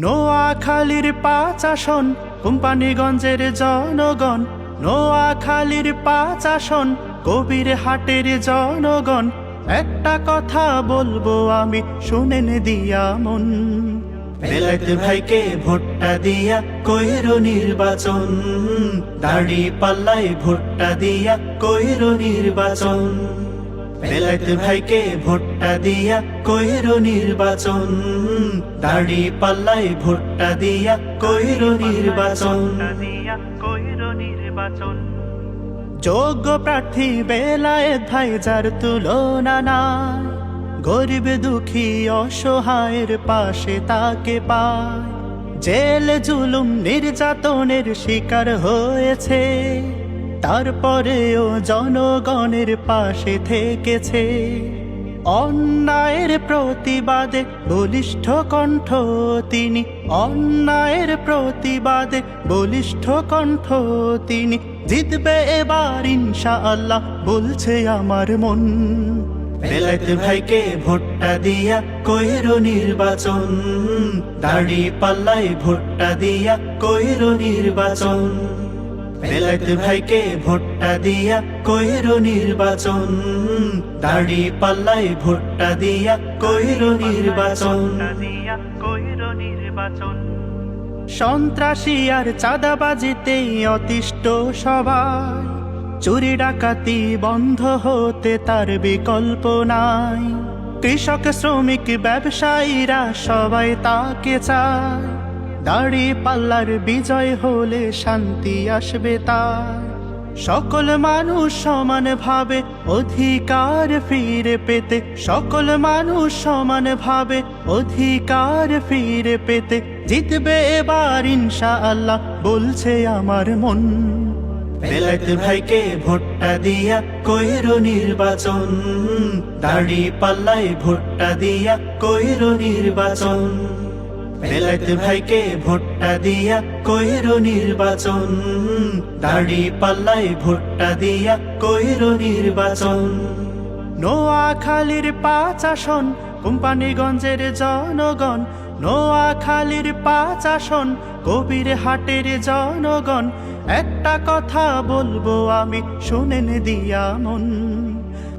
নোয়াখালীর পাঁচ আসন, কোম্পানিগঞ্জের জনগণ। নোয়াখালীর পাঁচ আসন কবির হাটের জনগণ। একটা কথা বলব আমি, শুনেন দিয়া মন। বেলাতে ভাইকে ভোটটা দিয়া কইর নির্বাচন। দাড়ি পাল্লাই ভোটটা দিয়া কইর নির্বাচন। বেলাতে ভাইকে ভোটটা দিয়া কইর নির্বাচন। দাড়ি পাল্লাই ভোটটা দিয়া কইর নির্বাচন। যোগ্য প্রার্থী বেলায় ভাই যার তুলনা নাই, গরিব দুঃখী অসহায়ের পাশে তাকে পায়। জেল জুলুম নির্যাতনের শিকার হয়েছে। তারপরেও জনগণের পাশে থেকেছে। অন্যায়ের প্রতিবাদে বলিষ্ঠ কণ্ঠ তিনি। অন্যায়ের প্রতিবাদে বলিষ্ঠ কণ্ঠ তিনি। জিতবে এবার ইনশা আল্লাহ বলছে আমার মন। বেলাতে ভাইকে ভোটটা দিয়া কইর নির্বাচন। দাড়ি পাল্লাই ভোটটা দিয়া কইর নির্বাচন। বেলাতে ভাইকে ভোটটা দিয়া কইর নির্বাচন। দাড়ি পাল্লাই ভোটটা দিয়া কইর নির্বাচন। সন্ত্রাসী আর চাঁদাবাজিতে অতিষ্ঠ সবাই। চুরি ডাকাতি বন্ধ হতে তার বিকল্প নাই। কৃষক, শ্রমিক, ব্যবসায়ীরা সবাই তাকে চায়। দাড়ি পাল্লার বিজয় হলে শান্তি আসবে তার। সকল মানুষ সমান ভাবে অধিকার ফিরে পেতে, সকল মানুষ সমান ভাবে অধিকার ফিরে পেতে জিতবে এবার ইনশা আল্লাহ বলছে আমার মন। ভাইকে ভোটটা দিয়া কইর নির্বাচন দাড়ি পাল্লাই ভোটটা দিয়া কইর নির্বাচন। বেলাতে ভাইকে ভোটটা দিয়া কইর নির্বাচন। দাড়ি পাল্লাই ভোটটা দিয়া কইর নির্বাচন। নোয়াখালীর পাঁচ আসন, কোম্পানিগঞ্জের জনগণ। নোয়াখালীর পাঁচ আসন কবির হাটের জনগণ, একটা কথা বলব আমি, শুনেন দিয়া মন।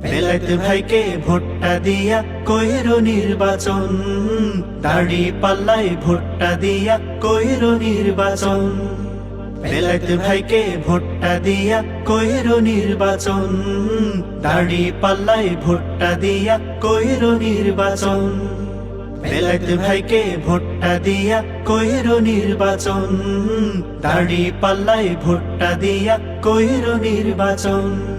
বেলাতে ভাইকে ভোটটা দিয়া কইর নির্বাচন, দাড়ি পাল্লাই ভোটটা দিয়া কইর নির্বাচন। বেলাতে ভাইকে ভোটটা দিয়া কইর নির্বাচন, দাড়ি পাল্লাই ভোটটা দিয়া কইর নির্বাচন। বেলাতে ভাইকে ভোটটা দিয়া কইর নির্বাচন। দাড়ি পাল্লায় ভোটটা দিয়া কইর নির্বাচন।